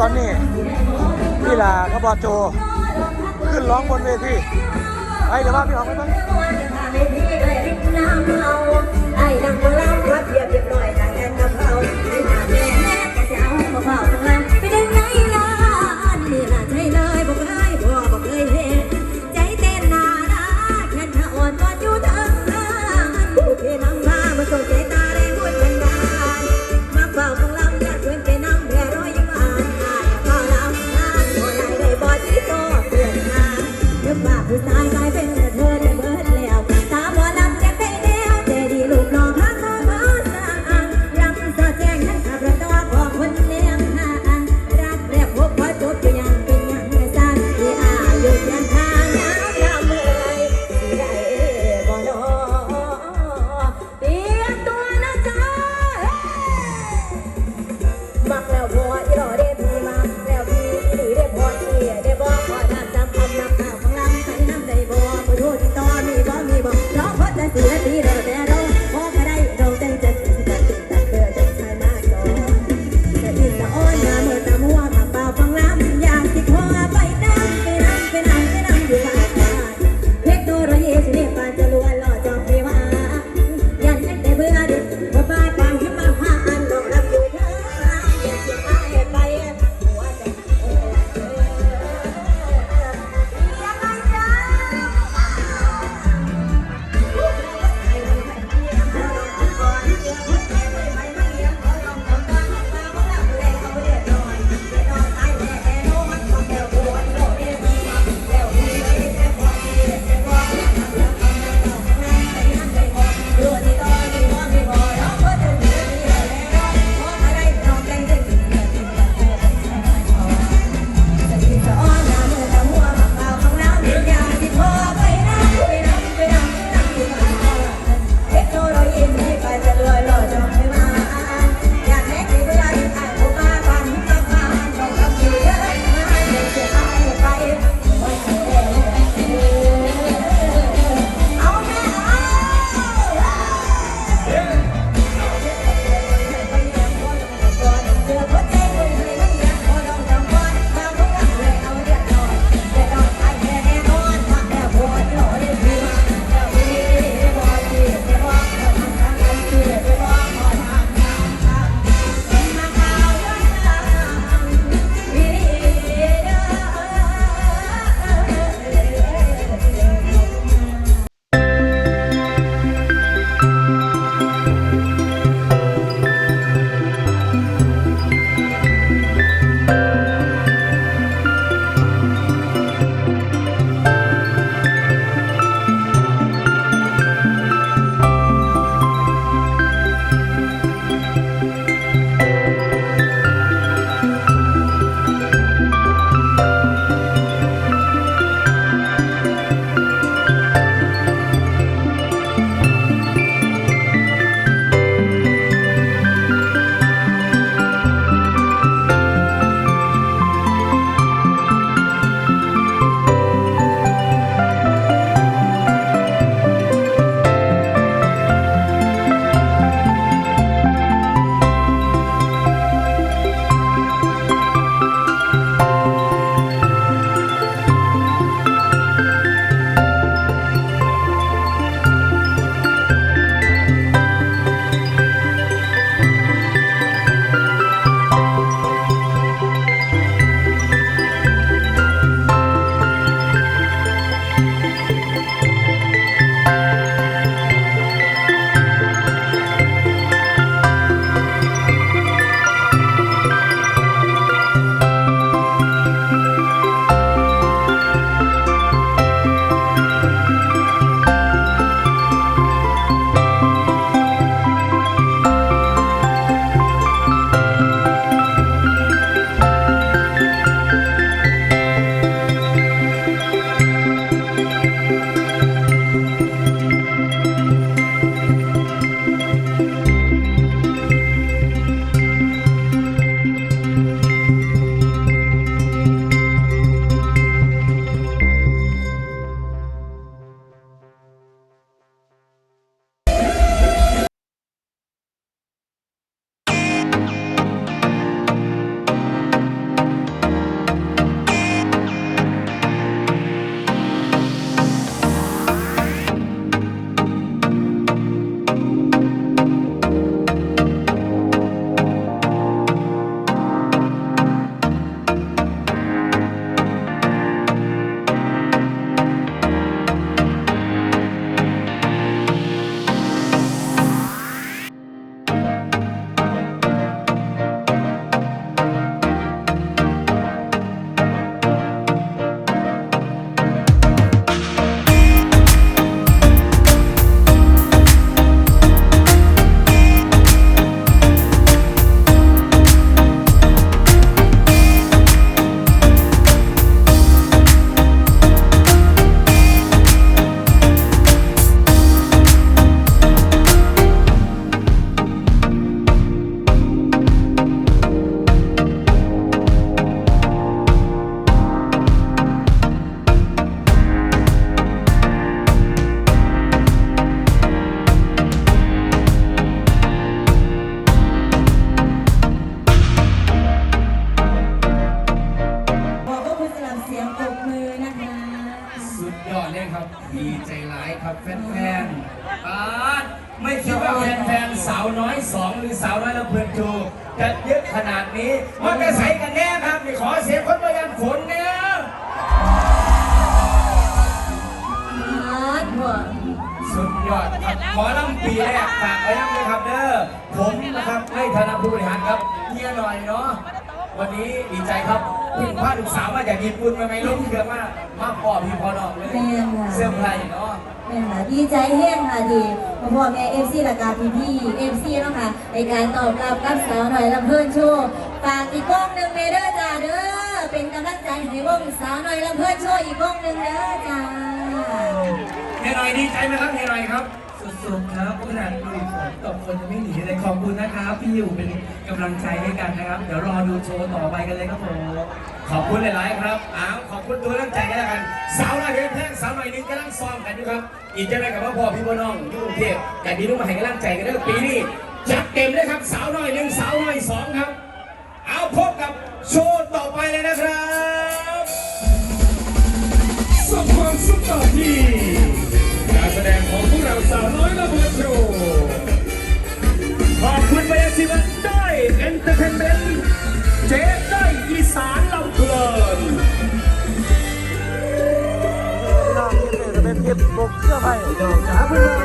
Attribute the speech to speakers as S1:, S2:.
S1: ตอนนี้พี่ลาเขาบอโจ ขึ้นร้องบนเวทีไปเดี๋ยวว่าพี่อ
S2: อกไปบ้าง อยส
S3: องหรือสาวน้อยลำเพลินจูจะเยอะขนาดนี้ มันจะใส่กันแน่ครับนี่ขอเสียงคนประยันฝนเนี่ยสุดยอดครับขอลำปีแรกฝากไว้ยังเลยครับเด้อผมนะครับในฐานาผู้บริหารครับเฮียหน่อยเนาะ วันนี้ดีใจครับเพิ่งพาลูกสาวมาจากญี่ปุ่นมาไม่ลงเครื่องมามาปอบพี่พอน้องเลย
S2: แม่ค่ะ
S3: เสื้อไพรเนาะ
S2: แม่ค่ะดีใจแห้งค่ะดีพ่อพ่อแม่เอฟซีและกาพี่พี่เอฟซีเนาะค่ะในการตอบรับกับสาวหน่อยลำเพิ่นโชว์ฝากอีกวงหนึ่งเมเด้อจ้าเด้อเป็นกำลังใจให้วงสาวหน่อยลำเพิ่นโชว์อีกวงหนึ่งเด้อจ้า
S3: เฮียหน่อยดีใจไหมครับเฮียหน่อยครับ
S4: สุดๆครับขนาดดูฝนตกคนยังไม่หนีเลยขอบคุณนะครับที่อยู่เป็นกำลังใจให้กันนะครับ เดี๋ยวรอดูโชว์ต่อไปกันเลยครับผม
S3: ขอบคุณหลาย ๆ ครับอ้าวขอบคุณตัวตั้งใจกันแล้วกันสาวหน่อยเพลงแพงสาวหน่อยหนึงกำลังซ้อมกันอยู่ครับ อีกจะได้กับว่าพ่อพี่พ่อน้องที่กรุงเทพแต่ดีลูกมาให้กำลังใจกันเด้อปีนี้จัดเต็มเลยครับสาวหน่อยหนึ่งสาวหน่อยสองครับ เอาพบกับโชว์ต่อไปเลยนะครับ สมความสุขต่อที่การแสด งของพวกเราสาวน้อยละเบิดโชว์ขอบคุณไปยังสิวันได้เอนเตอร์เทนเมนต์เจ๊ได้อีสานลำเพลิน
S1: พี่น้องนี่จะเป็นทีมปบุกเสื้อไผ่
S3: จ๋าเพื่อน